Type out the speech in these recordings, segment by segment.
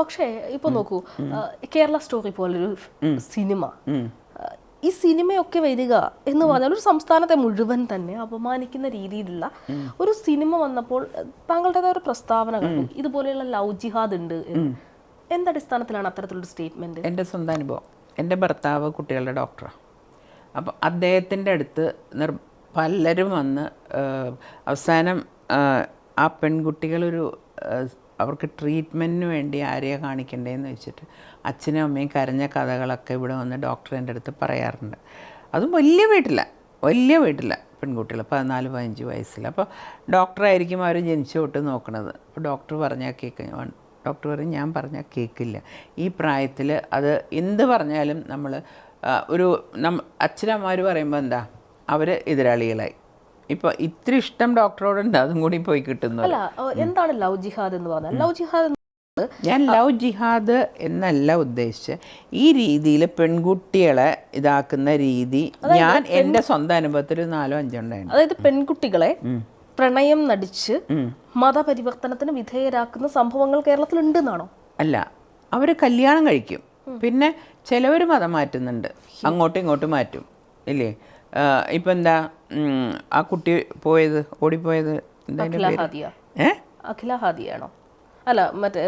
പക്ഷേ ഇപ്പൊ നോക്കൂ കേരള സ്റ്റോറി പോലൊരു സിനിമ. ഈ സിനിമയൊക്കെ വരിക എന്ന് പറഞ്ഞാൽ ഒരു സംസ്ഥാനത്തെ മുഴുവൻ തന്നെ അപമാനിക്കുന്ന രീതിയിലുള്ള ഒരു സിനിമ വന്നപ്പോൾ താങ്കളുടേതായ ഒരു പ്രസ്താവന കണ്ടു. ഇതുപോലെയുള്ള ലവ് ജിഹാദ് ഉണ്ട്. എന്തടിസ്ഥാനത്തിലാണ് അത്തരത്തിലൊരു സ്റ്റേറ്റ്മെന്റ്? എന്റെ സ്വന്തം അനുഭവം. എന്റെ ഭർത്താവ് കുട്ടികളുടെ ഡോക്ടറാണ് അപ്പം അദ്ദേഹത്തിന്റെ അടുത്ത് നിർ പലരും വന്ന് അവസാനം ആ, പെൺകുട്ടികളൊരു അവർക്ക് ട്രീറ്റ്മെന്റിന് വേണ്ടി ആരെയാണ് കാണിക്കേണ്ടതെന്ന് വെച്ചിട്ട് അച്ഛനും അമ്മയും കരഞ്ഞ കഥകളൊക്കെ ഇവിടെ വന്ന് ഡോക്ടറിന്റെ അടുത്ത് പറയാറുണ്ട്. അതും വലിയ വീട്ടില വലിയ വീട്ടില പെൺകുട്ടികൾ പതിനാല് പതിനഞ്ച് വയസ്സിൽ അപ്പോൾ ഡോക്ടറായിരിക്കും അവർ ജനിച്ചു തൊട്ട് നോക്കണത്. അപ്പോൾ ഡോക്ടർ പറഞ്ഞാൽ കേൾക്കുക ഡോക്ടർ പറയും ഞാൻ പറഞ്ഞാൽ കേൾക്കില്ല ഈ പ്രായത്തിൽ അത് എന്ത് പറഞ്ഞാലും നമ്മൾ ഒരു നം അച്ഛനമ്മമാർ പറയുമ്പോൾ എന്താ? അവർ എതിരാളികളായി. ഇപ്പോൾ ഇത്ര ഇഷ്ടം ഡോക്ടറോടുണ്ട് അതും കൂടി പോയി കിട്ടുന്നു അല്ല എന്താണ് ലവ് ജിഹാദ് എന്ന് പറഞ്ഞാൽ ലവ് ജിഹാദ് ഞാൻ ലവ് ജിഹാദ് എന്നല്ല ഉദ്ദേശിച്ച് ഈ രീതിയിൽ പെൺകുട്ടികളെ ഇതാക്കുന്ന രീതി ഞാൻ എന്റെ സ്വന്തം അനുഭവത്തിൽ നാലോ അഞ്ചോ ഉണ്ടായിരുന്നു. അതായത് പെൺകുട്ടികളെ പ്രണയം നടിച്ച് മതപരിവർത്തനത്തിന് വിധേയരാക്കുന്ന സംഭവങ്ങൾ കേരളത്തിൽ ഉണ്ടെന്നാണോ അല്ല അവർ കല്യാണം കഴിക്കും. പിന്നെ ചിലവർ മതം മാറ്റുന്നുണ്ട്. അങ്ങോട്ടും ഇങ്ങോട്ടും മാറ്റും. ഇല്ലേ? ഇപ്പം എന്താ ആ കുട്ടി പോയത് ഓടിപ്പോയത് അഖില ഹാദിയാണോ? അല്ല മറ്റേ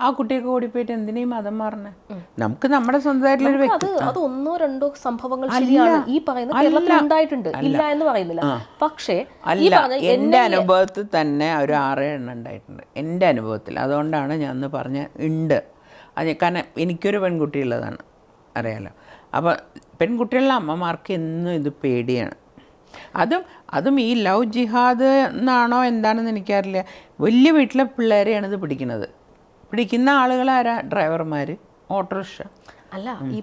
ആ, കുട്ടിയൊക്കെ ഓടിപ്പോയിട്ട് എന്തിനേ മതം മാറണേ നമുക്ക് നമ്മുടെ എന്റെ അത് ഒന്നോ രണ്ടോ സംഭവങ്ങൾ ശരിയാണ്. ഈ പറയുന്ന കേരളത്തിൽ ഉണ്ടായിട്ടുണ്ട്. ഇല്ല എന്ന് പറയുന്നില്ല. പക്ഷേ അല്ല. എന്റെ അനുഭവത്തിൽ തന്നെ ഒരു ആറ് എണ്ണം ഉണ്ടായിട്ടുണ്ട്. എന്റെ അനുഭവത്തിൽ. അതുകൊണ്ടാണ് ഞാൻ പറഞ്ഞ ഉണ്ട്. അത് കാരണം എനിക്കൊരു പെൺകുട്ടി ഉള്ളതാണ്. അറിയാലോ. അപ്പോൾ പെൺകുട്ടികളുടെ അമ്മമാർക്ക് എന്നും ഇത് പേടിയാണ്. അതും അതും ഈ ലവ് ജിഹാദ് എന്നാണോ എന്താണെന്ന് എനിക്കറിയില്ല. വലിയ വീട്ടിലെ പിള്ളേരെയാണ് ഇത് പിടിക്കുന്നത്. പിടിക്കുന്ന ആളുകളാരാ ഡ്രൈവർമാർ ഓട്ടോറിക്ഷ. അല്ല ഈ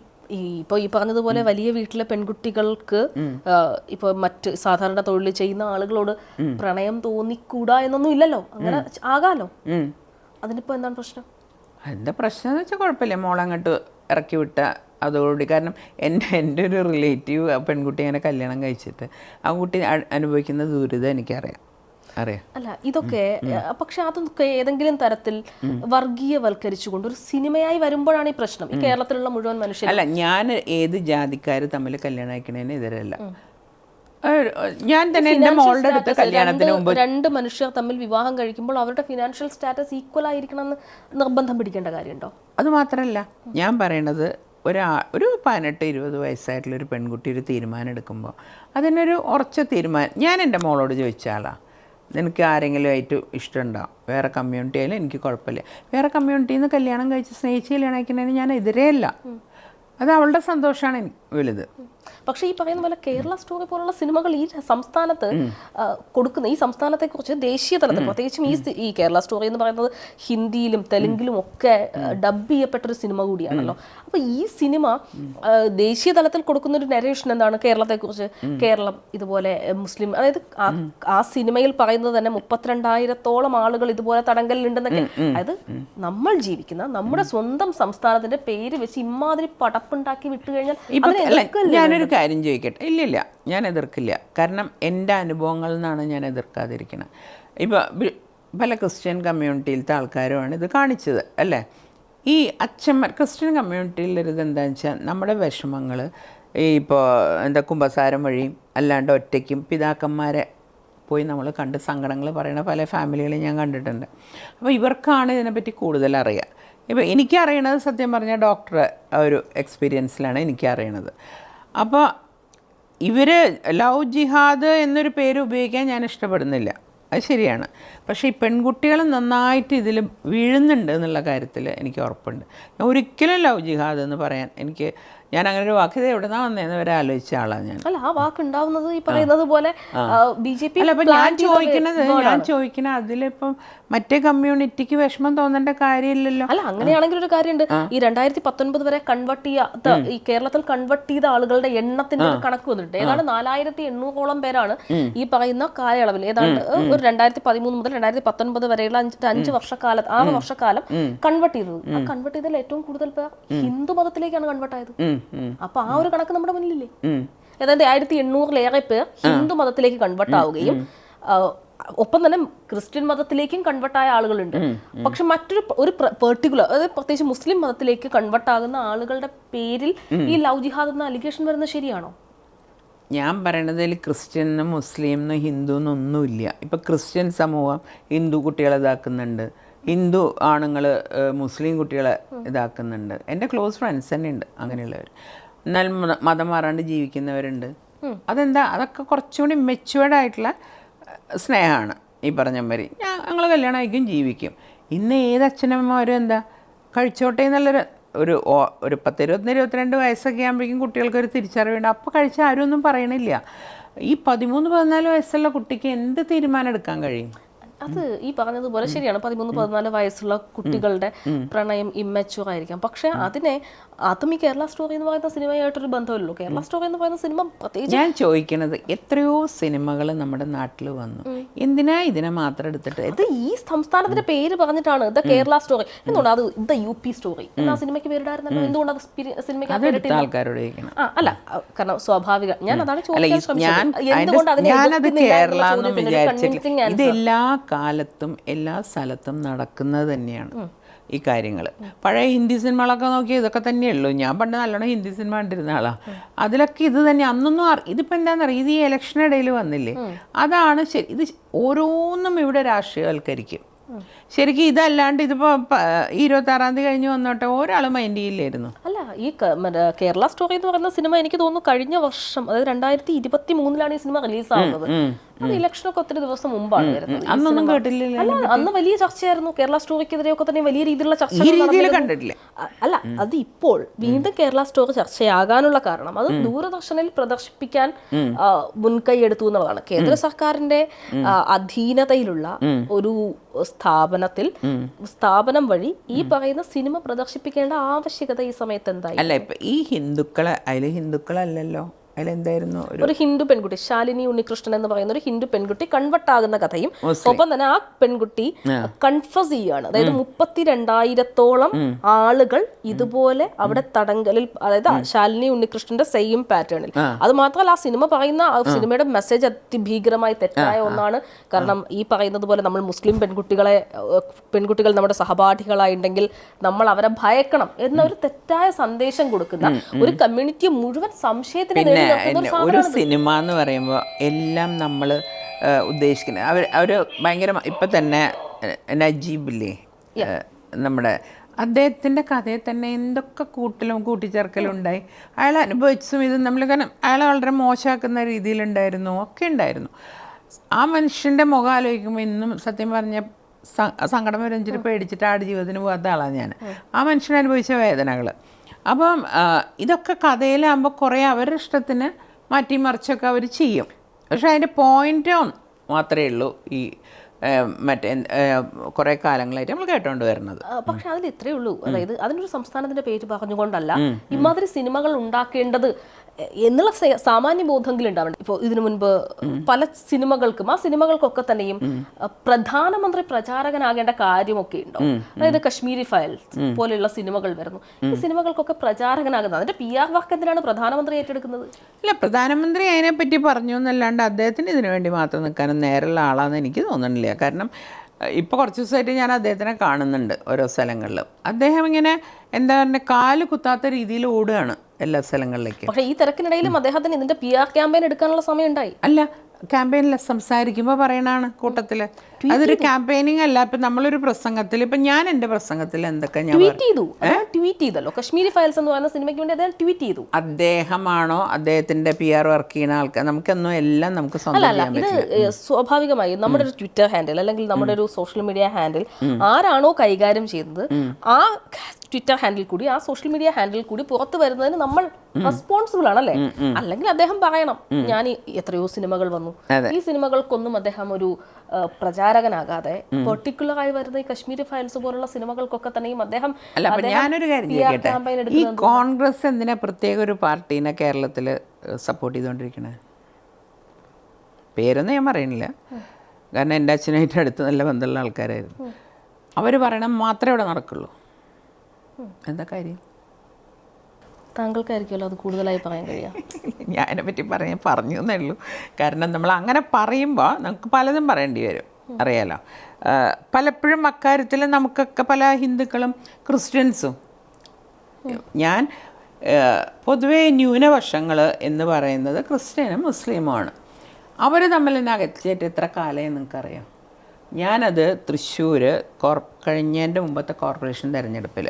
ഇപ്പോൾ ഈ പറഞ്ഞതുപോലെ വലിയ വീട്ടിലെ പെൺകുട്ടികൾക്ക് ഇപ്പോൾ ഇപ്പൊ മറ്റ് സാധാരണ തൊഴിൽ ചെയ്യുന്ന ആളുകളോട് പ്രണയം തോന്നിക്കൂടാ എന്നൊന്നും ഇല്ലല്ലോ. അങ്ങനെ ആകാലോ? അതിനിപ്പോൾ അതിനിപ്പോ എന്താണ് പ്രശ്നം? എന്താ പ്രശ്നം എന്ന് വെച്ചാൽ കുഴപ്പമില്ല. മോളങ്ങോട്ട് ഇറക്കി വിട്ട അതോടുകൂടി. കാരണം എന്റെ എന്റെ ഒരു റിലേറ്റീവ് ആ പെൺകുട്ടി അങ്ങനെ കല്യാണം കഴിച്ചിട്ട് ആ കുട്ടി അനുഭവിക്കുന്ന ദുരിതം എനിക്കറിയാം. അറിയാം. അല്ല ഇതൊക്കെ പക്ഷെ അതൊക്കെ ഏതെങ്കിലും തരത്തിൽ വർഗീയവൽക്കരിച്ചുകൊണ്ട് ഒരു സിനിമയായി വരുമ്പോഴാണ് ഈ പ്രശ്നം. ഈ കേരളത്തിലുള്ള മുഴുവൻ മനുഷ്യർ അല്ല ഞാൻ ഏത് ജാതിക്കാർ തമ്മിൽ കല്യാണം അയക്കണേന് എതിരല്ല. ഞാൻ തന്നെ എന്റെ മോളുടെ അടുത്ത് കല്യാണത്തിന് മുമ്പ് രണ്ട് മനുഷ്യർ തമ്മിൽ വിവാഹം കഴിക്കുമ്പോൾ അവരുടെ ഫിനാൻഷ്യൽ സ്റ്റാറ്റസ് ഈക്വൽ ആയിരിക്കണം എന്ന് നിർബന്ധം പിടിക്കേണ്ട കാര്യമുണ്ടോ? അത് മാത്രമല്ല ഞാൻ പറയണത് ഒരാ ഒരു പതിനെട്ട് ഇരുപത് വയസ്സായിട്ടുള്ള ഒരു പെൺകുട്ടി ഒരു തീരുമാനം എടുക്കുമ്പോൾ അതിനൊരു ഉറച്ച തീരുമാനം ഞാൻ എന്റെ മോളോട് ചോദിച്ചാലാ നിനക്ക് ആരെങ്കിലും ആയിട്ട് ഇഷ്ടമുണ്ടാവും വേറെ കമ്മ്യൂണിറ്റി ആയാലും എനിക്ക് കുഴപ്പമില്ല. വേറെ കമ്മ്യൂണിറ്റിയിൽ നിന്ന് കല്യാണം കഴിച്ച് സ്നേഹിച്ച് കല്യാണം അയക്കുന്നതിന് ഞാൻ എതിരേ അല്ല അത് അവളുടെ സന്തോഷമാണ് എനിക്ക് വലുത്. പക്ഷേ ഈ പറയുന്ന പോലെ കേരള സ്റ്റോറി പോലുള്ള സിനിമകൾ ഈ സംസ്ഥാനത്ത് കൊടുക്കുന്ന ഈ സംസ്ഥാനത്തെ കുറിച്ച് ദേശീയ തലത്തിൽ പ്രത്യേകിച്ചും ഈ ഈ കേരള സ്റ്റോറി എന്ന് പറയുന്നത് ഹിന്ദിയിലും തെലുങ്കിലും ഒക്കെ ഡബ് ചെയ്യപ്പെട്ടൊരു സിനിമ കൂടിയാണല്ലോ. അപ്പൊ ഈ സിനിമ ദേശീയ തലത്തിൽ കൊടുക്കുന്ന ഒരു നരേഷൻ എന്താണ് കേരളത്തെ കുറിച്ച് കേരളം ഇതുപോലെ മുസ്ലിം അതായത് ആ- സിനിമയിൽ പറയുന്നത് തന്നെ മുപ്പത്തിരണ്ടായിരത്തോളം ആളുകൾ ഇതുപോലെ തടങ്കലിലുണ്ടെന്നൊക്കെ. അതായത് നമ്മൾ ജീവിക്കുന്ന നമ്മുടെ സ്വന്തം സംസ്ഥാനത്തിന്റെ പേര് വെച്ച് ഇമാതിരി പടപ്പുണ്ടാക്കി വിട്ടു കഴിഞ്ഞാൽ ഞാനൊരു കാര്യം ചോദിക്കട്ടെ? ഇല്ല ഇല്ല ഞാൻ എതിർക്കില്ല. കാരണം എന്റെ അനുഭവങ്ങളിൽ നിന്നാണ് ഞാൻ എതിർക്കാതിരിക്കുന്നത് ഇപ്പോൾ പല ക്രിസ്ത്യൻ കമ്മ്യൂണിറ്റിയിലത്തെ ആൾക്കാരുമാണ് ഇത് കാണിച്ചത് അല്ലേ? ഈ അച്ഛന്മാർ ക്രിസ്ത്യൻ കമ്മ്യൂണിറ്റിയിലൊരിത് എന്താണെന്ന് വെച്ചാൽ നമ്മുടെ വിഷമങ്ങൾ ഈ ഇപ്പോൾ എന്താ കുംഭസാരം വഴിയും അല്ലാണ്ട് ഒറ്റയ്ക്കും പിതാക്കന്മാരെ പോയി നമ്മൾ കണ്ട് സങ്കടങ്ങൾ പറയുന്ന പല ഫാമിലികളും ഞാൻ കണ്ടിട്ടുണ്ട്. അപ്പോൾ ഇവർക്കാണ് ഇതിനെപ്പറ്റി കൂടുതൽ അറിയുക. ഇപ്പോൾ എനിക്കറിയണത് സത്യം പറഞ്ഞാൽ ഡോക്ടറെ ഒരു എക്സ്പീരിയൻസിലാണ് എനിക്കറിയണത്. അപ്പോൾ ഇവർ ലവ് ജിഹാദ് എന്നൊരു പേര് ഉപയോഗിക്കാൻ ഞാൻ ഇഷ്ടപ്പെടുന്നില്ല. അത് ശരിയാണ്. പക്ഷേ ഈ പെൺകുട്ടികൾ നന്നായിട്ട് ഇതിൽ വീഴുന്നുണ്ട് എന്നുള്ള കാര്യത്തിൽ എനിക്ക് ഉറപ്പുണ്ട്. ഒരിക്കലും ലവ് ജിഹാദ് എന്ന് പറയാൻ എനിക്ക് ഞാൻ അങ്ങനെ ഒരു വാക്ക് എവിടെ നിന്നാ വന്നേന്ന് വരെ ആലോചിച്ച ആളാണ് ഞാൻ. അല്ല ആ വാക്ക് ഉണ്ടാവുന്നത് ഈ പറയുന്നത് പോലെ ബി ജെ പി ഞാൻ ചോദിക്കുന്നത് ഞാൻ ചോദിക്കുന്ന അതിലിപ്പം മറ്റേ കമ്മ്യൂണിറ്റിക്ക് വിഷമം തോന്നേണ്ട കാര്യമില്ലല്ലോ. അല്ല അങ്ങനെയാണെങ്കിൽ ഒരു കാര്യമുണ്ട്. ഈ രണ്ടായിരത്തി പത്തൊൻപത് വരെ കൺവെർട്ട് ചെയ്യാത്ത ഈ കേരളത്തിൽ കൺവെർട്ട് ചെയ്ത ആളുകളുടെ എണ്ണത്തിന്റെ ഒരു കണക്ക് വന്നിട്ടുണ്ട്. ഏതാണ്ട് നാലായിരത്തി എണ്ണൂറോളം പേരാണ് ഈ പറയുന്ന കാലയളവിൽ. ഏതാണ്ട് ഒരു രണ്ടായിരത്തി പതിമൂന്ന് മുതൽ രണ്ടായിരത്തി പത്തൊൻപത് വരെയുള്ള അഞ്ച് അഞ്ച് വർഷക്കാലം ആറ് വർഷക്കാലം കൺവെർട്ട് ചെയ്തത്. ആ കൺവെർട്ട് ചെയ്തതിൽ ഏറ്റവും കൂടുതൽ പേർ ഹിന്ദു മതത്തിലേക്കാണ് കൺവെർട്ട് ആയത്. അപ്പൊ ആ ഒരു കണക്ക് നമ്മുടെ മുന്നിലില്ലേ? അതായത് ആയിരത്തി എണ്ണൂറിലേറെ പേർ ഹിന്ദു മതത്തിലേക്ക് കൺവേർട്ട് ആവുകയും ഒപ്പം തന്നെ ക്രിസ്ത്യൻ മതത്തിലേക്കും കൺവെർട്ടായ ആളുകളുണ്ട്. പക്ഷെ മറ്റൊരു ഒരു പെർട്ടിക്കുലർ അതായത് പ്രത്യേകിച്ച് മുസ്ലിം മതത്തിലേക്ക് കൺവേർട്ട് ആകുന്ന ആളുകളുടെ പേരിൽ ഈ ലവ് ജിഹാദ് എന്ന അലിഗേഷൻ വരുന്നത് ശരിയാണോ? ഞാൻ പറയണതിൽ ക്രിസ്ത്യനും മുസ്ലിം എന്നും ഹിന്ദു എന്നൊന്നുമില്ല ഇപ്പം ക്രിസ്ത്യൻ സമൂഹം ഹിന്ദു കുട്ടികളെ ഇതാക്കുന്നുണ്ട്. ഹിന്ദു ആണുങ്ങൾ മുസ്ലിം കുട്ടികളെ ഇതാക്കുന്നുണ്ട്. എന്റെ ക്ലോസ് ഫ്രണ്ട്സ് തന്നെ ഉണ്ട് അങ്ങനെയുള്ളവർ എന്നാൽ മത- മാറാണ്ട് ജീവിക്കുന്നവരുണ്ട്. അതെന്താ? അതൊക്കെ കുറച്ചുകൂടി മെച്ചുവേർഡ് ആയിട്ടുള്ള സ്നേഹമാണ് ഈ പറഞ്ഞ മാതിരി. ഞാൻ ഞങ്ങൾ കല്യാണം ആയിരിക്കും ജീവിക്കും. ഇന്ന് ഏത് അച്ഛനമ്മമാരും എന്താ കഴിച്ചോട്ടെ എന്നുള്ളൊരു ഒരു ഓ- ഒരു പത്ത് ഇരുപത്തൊന്ന് ഇരുപത്തിരണ്ട് വയസ്സൊക്കെ ആകുമ്പോഴേക്കും കുട്ടികൾക്ക് ഒരു തിരിച്ചറിവുണ്ട് അപ്പോൾ കഴിച്ച ആരും ഒന്നും പറയണില്ല. ഈ പതിമൂന്ന് പതിനാല് വയസ്സുള്ള കുട്ടിക്ക് എന്ത് തീരുമാനം എടുക്കാൻ കഴിയും? അത് ഈ പറഞ്ഞതുപോലെ ശരിയാണ്. പതിമൂന്ന് പതിനാല് വയസ്സുള്ള കുട്ടികളുടെ പ്രണയം ഇമ്മച്ചുവർ ആയിരിക്കാം. പക്ഷെ അതിനെ അതും ഈ കേരള സ്റ്റോറി എന്ന് പറയുന്ന സിനിമയായിട്ടൊരു ബന്ധമില്ലല്ലോ. കേരള സ്റ്റോറി എന്ന് പറയുന്ന സിനിമ പ്രത്യേകിച്ച് ഞാൻ ചോദിക്കണത് എത്രയോ സിനിമകൾ നമ്മുടെ നാട്ടിൽ വന്നു. എന്തിനാ ഇതിനെ മാത്രം എടുത്തിട്ട്? ഇത് ഈ സംസ്ഥാനത്തിന്റെ പേര് പറഞ്ഞിട്ടാണ് ഇത് കേരള സ്റ്റോറി എന്തുകൊണ്ട്? അത് ഇത് യു പി സ്റ്റോറി എന്നാ സിനിമയ്ക്ക് പേരിടായിരുന്നല്ലോ? എന്തുകൊണ്ട് അത് സിനിമയ്ക്ക്? ആൾക്കാരോട് അല്ല കാരണം സ്വാഭാവിക. ഞാൻ അതാണ് ഞാനത് കേരള എന്ന് വിചാരിച്ചിട്ടില്ല. ഇത് എല്ലാ കാലത്തും എല്ലാ സ്ഥലത്തും നടക്കുന്നത് തന്നെയാണ്. ഈ കാര്യങ്ങൾ പഴയ ഹിന്ദി സിനിമകളൊക്കെ നോക്കിയാൽ ഇതൊക്കെ തന്നെയുള്ളൂ. ഞാൻ പണ്ട് നല്ലോണം ഹിന്ദി സിനിമ കണ്ടിരുന്ന ആളാണ് അതിലൊക്കെ ഇത് തന്നെ അന്നൊന്നും അറി- ഇതിപ്പോൾ എന്താണെന്നറിയാം ഇത് ഈ ഇലക്ഷനിടയിൽ വന്നില്ലേ? അതാണ് ശരി ഇത് ഓരോന്നും ഇവിടെ രാഷ്ട്രീയവൽക്കരിക്കും. ശരിക്കും ഇതല്ലാണ്ട് ഇതിപ്പോ പ- ഈ ഇരുപത്തി ആറാം തീയതി കഴിഞ്ഞ് വന്നോട്ടെ ഒരാൾ മൈൻഡ് ചെയ്യില്ലായിരുന്നു. അല്ല ഈ കേരള സ്റ്റോറി എന്ന് പറയുന്ന സിനിമ എനിക്ക് തോന്നുന്നു കഴിഞ്ഞ വർഷം അതായത് രണ്ടായിരത്തി ഇരുപത്തി മൂന്നിലാണ് ഈ സിനിമ റിലീസ് ആവുന്നത് അത് ഇലക്ഷനൊക്കെ ഒത്തിരി ദിവസം മുമ്പാണ് വരുന്നത്. അന്നൊന്നും കേട്ടില്ല അന്ന് വലിയ ചർച്ചയായിരുന്നു. കേരള സ്റ്റോറിക്കെതിരെയൊക്കെ തന്നെ വലിയ രീതിയിലുള്ള ചർച്ച കണ്ടിട്ടില്ല. അല്ല അത് ഇപ്പോൾ വീണ്ടും കേരള സ്റ്റോറി ചർച്ചയാകാനുള്ള കാരണം അത് ദൂരദർശനിൽ പ്രദർശിപ്പിക്കാൻ മുൻകൈ എടുത്തു എന്നുള്ളതാണ്. കേന്ദ്ര സർക്കാരിന്റെ അധീനതയിലുള്ള ഒരു സ്ഥാപനത്തിൽ സ്ഥാപനം വഴി ഈ പറയുന്ന സിനിമ പ്രദർശിപ്പിക്കേണ്ട ആവശ്യകത ഈ സമയത്ത് എന്തായി? അല്ല ഇപ്പൊ ഈ ഹിന്ദുക്കളെ അതിൽ ഹിന്ദുക്കളല്ലല്ലോ. അതിലെന്തായിരുന്നു ഒരു ഹിന്ദു പെൺകുട്ടി ശാലിനി ഉണ്ണികൃഷ്ണൻ എന്ന് പറയുന്ന ഒരു ഹിന്ദു പെൺകുട്ടി കൺവെർട്ട് ആകുന്ന കഥയും. ഒപ്പം തന്നെ ആ പെൺകുട്ടി കൺഫസ് ചെയ്യാണ് അതായത് മുപ്പത്തിരണ്ടായിരത്തോളം ആളുകൾ ഇതുപോലെ അവിടെ തടങ്കലിൽ അതായത് ശാലിനി ഉണ്ണികൃഷ്ണന്റെ സെയിം പാറ്റേണിൽ അത് മാത്രമല്ല ആ സിനിമ പറയുന്ന ആ സിനിമയുടെ മെസ്സേജ് അതിഭീകരമായി തെറ്റായ ഒന്നാണ്. കാരണം ഈ പറയുന്നത് പോലെ നമ്മൾ മുസ്ലിം പെൺകുട്ടികളെ പെൺകുട്ടികൾ നമ്മുടെ സഹപാഠികളായിട്ടുണ്ടെങ്കിൽ നമ്മൾ അവരെ ഭയക്കണം എന്നൊരു തെറ്റായ സന്ദേശം കൊടുക്കുന്ന ഒരു കമ്മ്യൂണിറ്റി മുഴുവൻ സംശയത്തിന് പിന്നെ ഒരു സിനിമ എന്ന് പറയുമ്പോൾ എല്ലാം നമ്മൾ ഉദ്ദേശിക്കുന്നത് അവർ അവർ ഭയങ്കര ഇപ്പം തന്നെ നജീബില്ലേ? നമ്മുടെ അദ്ദേഹത്തിന്റെ കഥയിൽ തന്നെ എന്തൊക്കെ കൂട്ടലും കൂട്ടിച്ചേർക്കലും ഉണ്ടായി അയാൾ അനുഭവിച്ചും ഇത് നമ്മൾ കാരണം അയാളെ വളരെ മോശമാക്കുന്ന രീതിയിലുണ്ടായിരുന്നു ഒക്കെ ഉണ്ടായിരുന്നു. ആ മനുഷ്യന്റെ മുഖം ആലോചിക്കുമ്പോൾ ഇന്നും സത്യം പറഞ്ഞ സങ്കടം വരഞ്ചിട്ട് പേടിച്ചിട്ട് ആട് ജീവിതത്തിന് പോകാത്ത ആളാണ് ഞാൻ ആ മനുഷ്യൻ അനുഭവിച്ച വേദനകൾ അപ്പം ഇതൊക്കെ കഥയിലാകുമ്പോൾ കുറേ അവരുടെ ഇഷ്ടത്തിന് മാറ്റി മറിച്ചൊക്കെ അവർ ചെയ്യും. പക്ഷെ അതിന്റെ പോയിന്റ് മാത്രമേ ഉള്ളൂ ഈ മറ്റേ കുറേ കാലങ്ങളായിട്ട് നമ്മൾ കേട്ടോണ്ട് വരുന്നത്. പക്ഷെ അതിൽ ഇത്രയേ ഉള്ളൂ. അതായത് അതിനൊരു സംസ്ഥാനത്തിന്റെ പേര് പറഞ്ഞുകൊണ്ടല്ല ഇമാതിരി സിനിമകൾ ഉണ്ടാക്കേണ്ടത് എന്നുള്ള സാമാന്യ ബോധമെങ്കിലും ഉണ്ടാവണം. ഇപ്പോൾ ഇതിനു മുൻപ് പല സിനിമകൾക്കും ആ സിനിമകൾക്കൊക്കെ തന്നെയും പ്രധാനമന്ത്രി പ്രചാരകനാകേണ്ട കാര്യമൊക്കെ ഉണ്ടോ? അതായത് കശ്മീരി ഫയൽസ് പോലെയുള്ള സിനിമകൾ വരുന്നു. ഈ സിനിമകൾക്കൊക്കെ പ്രചാരകനാകുന്നത് അതിന്റെ പി ആർ വർക്ക് എന്തിനാണ് പ്രധാനമന്ത്രി ഏറ്റെടുക്കുന്നത്? ഇല്ല പ്രധാനമന്ത്രി അതിനെപ്പറ്റി പറഞ്ഞു എന്നല്ലാണ്ട് അദ്ദേഹത്തിന് ഇതിനു വേണ്ടി മാത്രം നിൽക്കാനും നേരെയുള്ള ആളാണെന്ന് എനിക്ക് തോന്നണില്ല കാരണം ഇപ്പോൾ കുറച്ച് ദിവസമായിട്ട് ഞാൻ അദ്ദേഹത്തിനെ കാണുന്നുണ്ട് ഓരോ സ്ഥലങ്ങളിലും. അദ്ദേഹം ഇങ്ങനെ എന്താ പറയുക കാൽ കുത്താത്ത രീതിയിൽ ഓടുകയാണ് എല്ലാ സ്ഥലങ്ങളിലേക്കും. പക്ഷേ ഈ തിരക്കിനിടയിലും അദ്ദേഹത്തിന് ഇതിന്റെ പി ആർ ക്യാമ്പയിൻ എടുക്കാനുള്ള സമയം ഉണ്ടായി അല്ല ക്യാമ്പയിനിൽ സംസാരിക്കുമ്പോൾ പറയണാണ് കൂട്ടത്തിൽ അതൊരു ക്യാമ്പയിനിങ് അല്ല. ഇപ്പം നമ്മളൊരു പ്രസംഗത്തിൽ ഇപ്പം ഞാൻ എന്റെ പ്രസംഗത്തിൽ എന്തൊക്കെ ഞാൻ ട്വീറ്റ് ചെയ്തു. ട്വീറ്റ് ചെയ്തല്ലോ. കശ്മീരി ഫയൽസ് എന്ന് പറയുന്ന സിനിമയ്ക്ക് വേണ്ടി അദ്ദേഹം ട്വീറ്റ് ചെയ്തു. അദ്ദേഹമാണോ? അദ്ദേഹത്തിന്റെ പി ആർ വർക്ക് ചെയ്യുന്ന ആൾക്കാർ. നമുക്കൊന്നും എല്ലാം നമുക്ക് സ്വന്തം ഇത് സ്വാഭാവികമായി സ്വാഭാവികമായും നമ്മുടെ ഒരു ട്വിറ്റർ ഹാൻഡിൽ അല്ലെങ്കിൽ നമ്മുടെ ഒരു സോഷ്യൽ മീഡിയ ഹാൻഡിൽ ആരാണോ കൈകാര്യം ചെയ്യുന്നത് ആ ട്വിറ്റർ ഹാൻഡിൽ കൂടി ആ സോഷ്യൽ മീഡിയ ഹാൻഡിൽ കൂടി പുറത്തു വരുന്നതിന് നമ്മൾ റെസ്പോൺസിബിൾ ആണല്ലേ അല്ലെങ്കിൽ അദ്ദേഹം പറയണം ഞാൻ എത്രയോ സിനിമകൾ വന്നു. ഈ സിനിമകൾക്കൊന്നും അദ്ദേഹം ഒരു പ്രചാരകനാകാതെ പെർട്ടിക്കുലർ ആയി വരുന്ന ഈ കശ്മീരി ഫയൽസ് പോലുള്ള സിനിമകൾക്കൊക്കെ തന്നെയും അദ്ദേഹം ഞാനൊരു കാര്യം ഈ കോൺഗ്രസ് എന്തിനാ പ്രത്യേക ഒരു പാർട്ടീനെ കേരളത്തിൽ സപ്പോർട്ട് ചെയ്തുകൊണ്ടിരിക്കണേ പേരൊന്നും ഞാൻ പറയണില്ല. കാരണം എന്റെ അച്ഛനായിട്ട് അടുത്ത് നല്ല ബന്ധമുള്ള ആൾക്കാരായിരുന്നു. അവർ പറയണം മാത്രമേ ഇവിടെ നടക്കുള്ളൂ. എന്താ കാര്യം? താങ്കൾക്കായിരിക്കുമല്ലോ അത് കൂടുതലായി പറയാൻ കഴിയുക. ഞാൻ അതിനെപ്പറ്റി പറയാൻ പറഞ്ഞു എന്നേ ഉള്ളൂ. കാരണം നമ്മൾ അങ്ങനെ പറയുമ്പോൾ നമുക്ക് പലതും പറയേണ്ടി വരും. അറിയാലോ? പലപ്പോഴും അക്കാര്യത്തിൽ നമുക്കൊക്കെ പല ഹിന്ദുക്കളും ക്രിസ്ത്യൻസും. ഞാൻ പൊതുവേ ന്യൂനപക്ഷങ്ങൾ എന്ന് പറയുന്നത് ക്രിസ്ത്യനും മുസ്ലിമുമാണ്. അവർ തമ്മിൽ നിന്ന് അകറ്റിയിട്ട് എത്ര കാലമായി നിങ്ങൾക്കറിയാം? ഞാനത് തൃശ്ശൂർ കോർ കഴിഞ്ഞതിന്റെ മുമ്പത്തെ കോർപ്പറേഷൻ തിരഞ്ഞെടുപ്പിൽ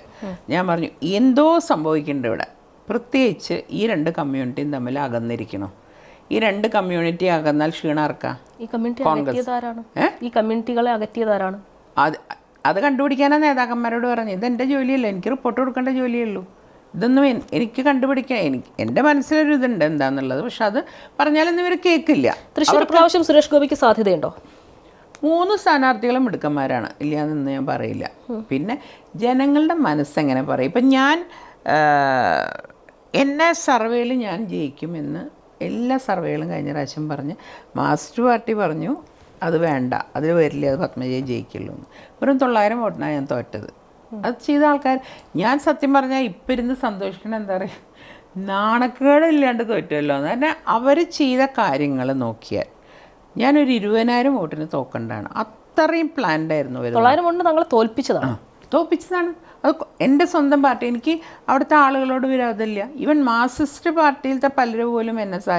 ഞാൻ പറഞ്ഞു എന്തോ സംഭവിക്കുന്നുണ്ട് ഇവിടെ. പ്രത്യേകിച്ച് ഈ രണ്ട് കമ്മ്യൂണിറ്റിയും തമ്മിൽ അകന്നിരിക്കണം ഈ രണ്ട് കമ്മ്യൂണിറ്റി അകന്നാൽ ക്ഷീണാർക്കാം ഈ കമ്മ്യൂണിറ്റി ഈ കമ്മ്യൂണിറ്റികളെ അകറ്റിയതാരാണ്? അത് അത് കണ്ടുപിടിക്കാനാണ് നേതാക്കന്മാരോട് പറഞ്ഞു ഇതെന്റെ ജോലിയല്ല? എനിക്ക് റിപ്പോർട്ട് കൊടുക്കേണ്ട ജോലിയുള്ളൂ ഇതൊന്നും എനിക്ക് കണ്ടുപിടിക്കാൻ എനിക്ക് എന്റെ മനസ്സിലൊരു ഇതുണ്ട് എന്താണെന്നുള്ളത് പക്ഷെ അത് പറഞ്ഞാലൊന്നും ഇവർ കേൾക്കില്ല തൃശ്ശൂർ പ്രാവശ്യം സുരേഷ് ഗോപിക്ക് സാധ്യതയുണ്ടോ? മൂന്ന് സ്ഥാനാർത്ഥികളും മിടുക്കന്മാരാണ്. ഇല്ലയെന്ന് ഞാൻ പറയില്ല. പിന്നെ ജനങ്ങളുടെ മനസ്സെങ്ങനെ പറയും? ഇപ്പം ഞാൻ എന്നെ സർവേയിൽ ഞാൻ ജയിക്കുമെന്ന് എല്ലാ സർവേകളും കഴിഞ്ഞ പ്രാവശ്യം പറഞ്ഞ് മാസ്റ്റർ പാർട്ടി പറഞ്ഞു അത് വേണ്ട അതിൽ വരില്ല അത് പത്മജയെ ജയിക്കുള്ളൂ എന്ന്. വെറും തൊള്ളായിരം വോട്ടിനാണ് ഞാൻ തോറ്റത്. അത് ചെയ്ത ആൾക്കാർ ഞാൻ സത്യം പറഞ്ഞാൽ ഇപ്പം ഇരുന്ന് സന്തോഷിക്കണം എന്താ പറയുക? നാണക്കേടില്ലാണ്ട് തോറ്റുമല്ലോ എന്ന്. പറഞ്ഞാൽ അവർ ചെയ്ത കാര്യങ്ങൾ നോക്കിയാൽ ഞാനൊരു ഇരുപതിനായിരം വോട്ടിന് തോക്കണ്ടാണ്. അത്രയും പ്ലാൻഡ് ആയിരുന്നു വരുന്നത്. തൊള്ളായിരം കൊണ്ട് താങ്കളെ തോൽപ്പിച്ചതാണ്. തോപ്പിച്ചതാണ് അത് എന്റെ സ്വന്തം പാർട്ടി എനിക്ക് അവിടുത്തെ ആളുകളോട് വിരോധമില്ല ഈവൻ മാർസിസ്റ്റ് പാർട്ടിയിലത്തെ പലരും പോലും എന്നെ സാ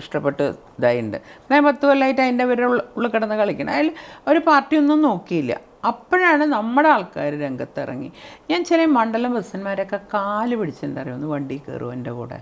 ഇഷ്ടപ്പെട്ട് ഇതായിട്ടുണ്ട് ഞാൻ പത്ത് കൊല്ലമായിട്ട് അതിന്റെ പേര് ഉള്ളിൽ കിടന്ന് കളിക്കണം. അതിൽ ഒരു പാർട്ടിയൊന്നും നോക്കിയില്ല. അപ്പോഴാണ് നമ്മുടെ ആൾക്കാർ രംഗത്തിറങ്ങി. ഞാൻ ചില മണ്ഡലം ബസ്സന്മാരൊക്കെ കാൽ പിടിച്ചിട്ടുണ്ടറിയോ ഒന്ന് വണ്ടി കയറും എന്റെ കൂടെ.